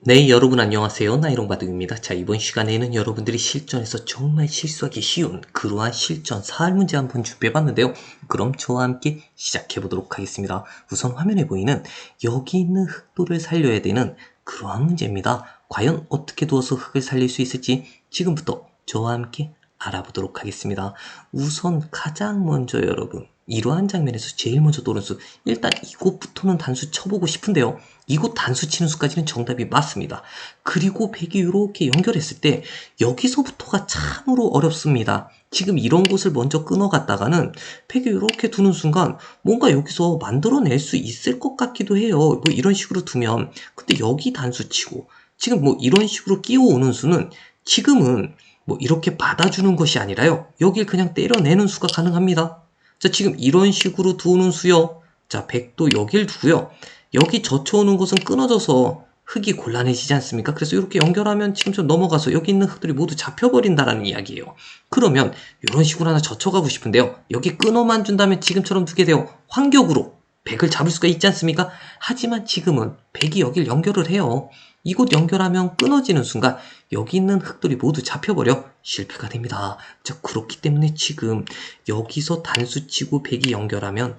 네, 여러분 안녕하세요. 나이롱바둑입니다. 자, 이번 시간에는 여러분들이 실전에서 정말 실수하기 쉬운 그러한 실전 사활 문제 한번 준비해봤는데요. 그럼 저와 함께 시작해보도록 하겠습니다. 우선 화면에 보이는 여기 있는 흑도를 살려야 되는 그러한 문제입니다. 과연 어떻게 두어서 흑을 살릴 수 있을지 지금부터 저와 함께 알아보도록 하겠습니다. 우선 가장 먼저 여러분 이러한 장면에서 제일 먼저 떠오른 수 일단 이곳부터는 단수 쳐보고 싶은데요. 이곳 단수 치는 수까지는 정답이 맞습니다. 그리고 백이 이렇게 연결했을 때 여기서부터가 참으로 어렵습니다. 지금 이런 곳을 먼저 끊어갔다가는 백이 이렇게 두는 순간 뭔가 여기서 만들어낼 수 있을 것 같기도 해요. 뭐 이런 식으로 두면 근데 여기 단수 치고 지금 뭐 이런 식으로 끼워오는 수는 지금은 뭐 이렇게 받아주는 것이 아니라요. 여길 그냥 때려내는 수가 가능합니다. 자, 지금 이런 식으로 두는 수요. 자, 백도 여길 두고요. 여기 젖혀오는 것은 끊어져서 흙이 곤란해지지 않습니까? 그래서 이렇게 연결하면 지금처럼 넘어가서 여기 있는 흙들이 모두 잡혀버린다라는 이야기예요. 그러면 이런 식으로 하나 젖혀가고 싶은데요. 여기 끊어만 준다면 지금처럼 두게 돼요. 환격으로 백을 잡을 수가 있지 않습니까? 하지만 지금은 백이 여길 연결을 해요. 이곳 연결하면 끊어지는 순간 여기 있는 흙들이 모두 잡혀버려 실패가 됩니다. 자, 그렇기 때문에 지금 여기서 단수 치고 백이 연결하면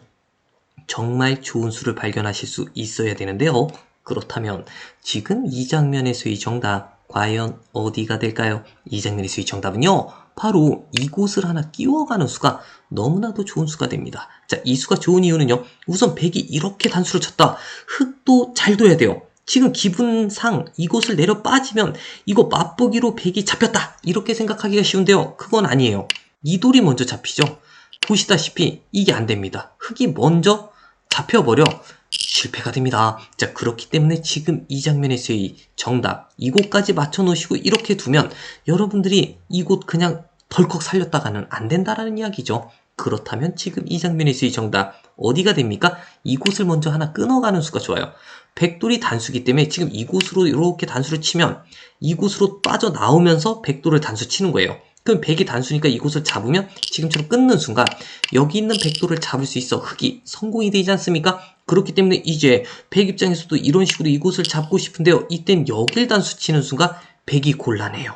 정말 좋은 수를 발견하실 수 있어야 되는데요. 그렇다면 지금 이 장면에서의 정답 과연 어디가 될까요? 이 장면에서의 정답은요. 바로 이곳을 하나 끼워가는 수가 너무나도 좋은 수가 됩니다. 자, 이 수가 좋은 이유는요. 우선 백이 이렇게 단수를 쳤다. 흙도 잘 둬야 돼요. 지금 기분상 이곳을 내려 빠지면 이거 맛보기로 백이 잡혔다. 이렇게 생각하기가 쉬운데요. 그건 아니에요. 이 돌이 먼저 잡히죠. 보시다시피 이게 안 됩니다. 흙이 먼저 잡혀버려 실패가 됩니다. 자, 그렇기 때문에 지금 이 장면에서의 정답, 이곳까지 맞춰 놓으시고 이렇게 두면 여러분들이 이곳 그냥 덜컥 살렸다가는 안 된다라는 이야기죠. 그렇다면 지금 이 장면에서의 정답, 어디가 됩니까? 이곳을 먼저 하나 끊어가는 수가 좋아요. 백돌이 단수기 때문에 지금 이곳으로 이렇게 단수를 치면 이곳으로 빠져나오면서 백돌을 단수 치는 거예요. 그럼 백이 단수니까 이곳을 잡으면 지금처럼 끊는 순간 여기 있는 백도를 잡을 수 있어 흙이 성공이 되지 않습니까? 그렇기 때문에 이제 백 입장에서도 이런 식으로 이곳을 잡고 싶은데요. 이땐 여길 단수 치는 순간 백이 곤란해요.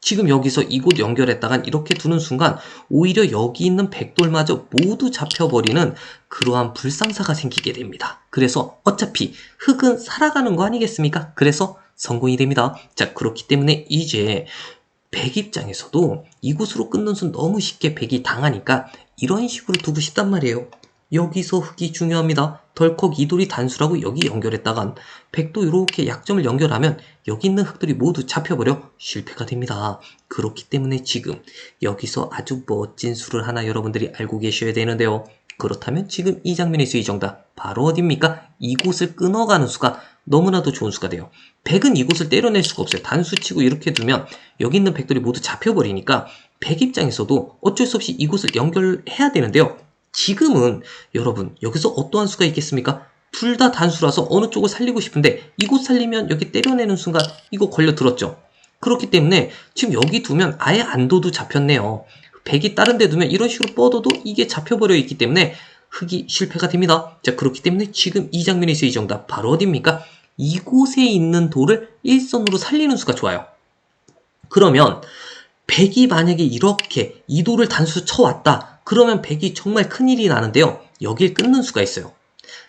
지금 여기서 이곳 연결했다간 이렇게 두는 순간 오히려 여기 있는 백돌마저 모두 잡혀버리는 그러한 불상사가 생기게 됩니다. 그래서 어차피 흙은 살아가는 거 아니겠습니까? 그래서 성공이 됩니다. 자, 그렇기 때문에 이제 백 입장에서도 이곳으로 끊는 순 너무 쉽게 백이 당하니까 이런 식으로 두고 싶단 말이에요. 여기서 흙이 중요합니다. 덜컥 이 돌이 단수라고 여기 연결했다간 백도 이렇게 약점을 연결하면 여기 있는 흙들이 모두 잡혀버려 실패가 됩니다. 그렇기 때문에 지금 여기서 아주 멋진 수를 하나 여러분들이 알고 계셔야 되는데요. 그렇다면 지금 이 장면에서 이 정답 바로 어딥니까? 이곳을 끊어가는 수가 너무나도 좋은 수가 돼요. 백은 이곳을 때려낼 수가 없어요. 단수 치고 이렇게 두면 여기 있는 백들이 모두 잡혀버리니까 백 입장에서도 어쩔 수 없이 이곳을 연결해야 되는데요. 지금은 여러분 여기서 어떠한 수가 있겠습니까? 둘 다 단수라서 어느 쪽을 살리고 싶은데 이곳 살리면 여기 때려내는 순간 이거 걸려 들었죠. 그렇기 때문에 지금 여기 두면 아예 안 둬도 잡혔네요. 백이 다른 데 두면 이런 식으로 뻗어도 이게 잡혀버려 있기 때문에 흙이 실패가 됩니다. 자 그렇기 때문에 지금 이 장면에서 이 정답 바로 어디입니까? 이곳에 있는 돌을 일선으로 살리는 수가 좋아요. 그러면 백이 만약에 이렇게 이 돌을 단수 쳐왔다. 그러면 백이 정말 큰일이 나는데요. 여길 끊는 수가 있어요.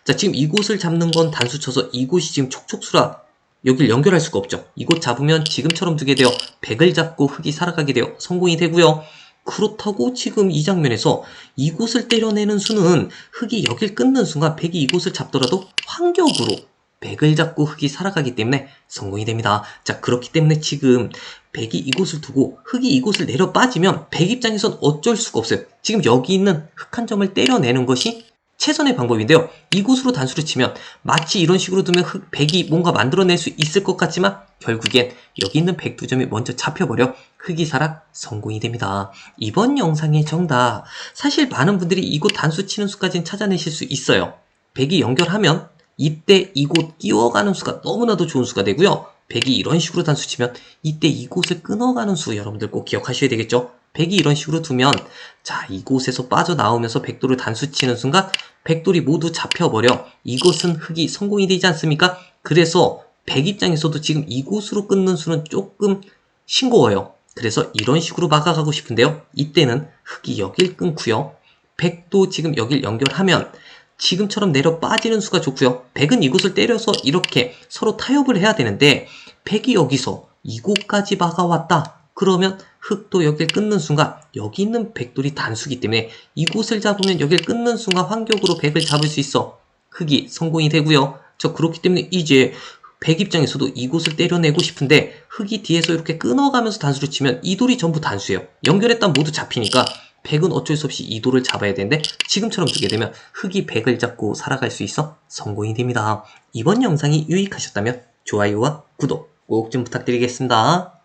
자, 지금 이곳을 잡는 건 단수 쳐서 이곳이 지금 촉촉수라 여길 연결할 수가 없죠. 이곳 잡으면 지금처럼 두게 되어 백을 잡고 흙이 살아가게 되어 성공이 되고요. 그렇다고 지금 이 장면에서 이곳을 때려내는 수는 흙이 여길 끊는 순간 백이 이곳을 잡더라도 환격으로 백을 잡고 흙이 살아가기 때문에 성공이 됩니다. 자, 그렇기 때문에 지금 백이 이곳을 두고 흙이 이곳을 내려 빠지면 백 입장에선 어쩔 수가 없어요. 지금 여기 있는 흙한 점을 때려내는 것이 최선의 방법인데요. 이곳으로 단수를 치면 마치 이런 식으로 두면 흙, 백이 뭔가 만들어낼 수 있을 것 같지만 결국엔 여기 있는 백 두 점이 먼저 잡혀버려 흙이 살아 성공이 됩니다. 이번 영상의 정답 사실 많은 분들이 이곳 단수 치는 수까지는 찾아내실 수 있어요. 백이 연결하면 이때 이곳 끼워가는 수가 너무나도 좋은 수가 되고요. 백이 이런 식으로 단수 치면 이때 이곳을 끊어가는 수 여러분들 꼭 기억하셔야 되겠죠. 백이 이런 식으로 두면 자 이곳에서 빠져나오면서 백돌을 단수 치는 순간 백돌이 모두 잡혀버려 이곳은 흙이 성공이 되지 않습니까? 그래서 백 입장에서도 지금 이곳으로 끊는 수는 조금 싱거워요. 그래서 이런 식으로 막아가고 싶은데요. 이때는 흑이 여길 끊고요. 백도 지금 여길 연결하면 지금처럼 내려 빠지는 수가 좋고요. 백은 이곳을 때려서 이렇게 서로 타협을 해야 되는데 백이 여기서 이곳까지 막아왔다. 그러면 흑도 여길 끊는 순간 여기 있는 백돌이 단수기 때문에 이곳을 잡으면 여길 끊는 순간 환격으로 백을 잡을 수 있어. 흑이 성공이 되고요. 저 그렇기 때문에 이제 백 입장에서도 이곳을 때려내고 싶은데 흑이 뒤에서 이렇게 끊어가면서 단수를 치면 이 돌이 전부 단수예요. 연결했다면 모두 잡히니까 백은 어쩔 수 없이 이 돌을 잡아야 되는데 지금처럼 두게 되면 흑이 백을 잡고 살아갈 수 있어 성공이 됩니다. 이번 영상이 유익하셨다면 좋아요와 구독 꼭 좀 부탁드리겠습니다.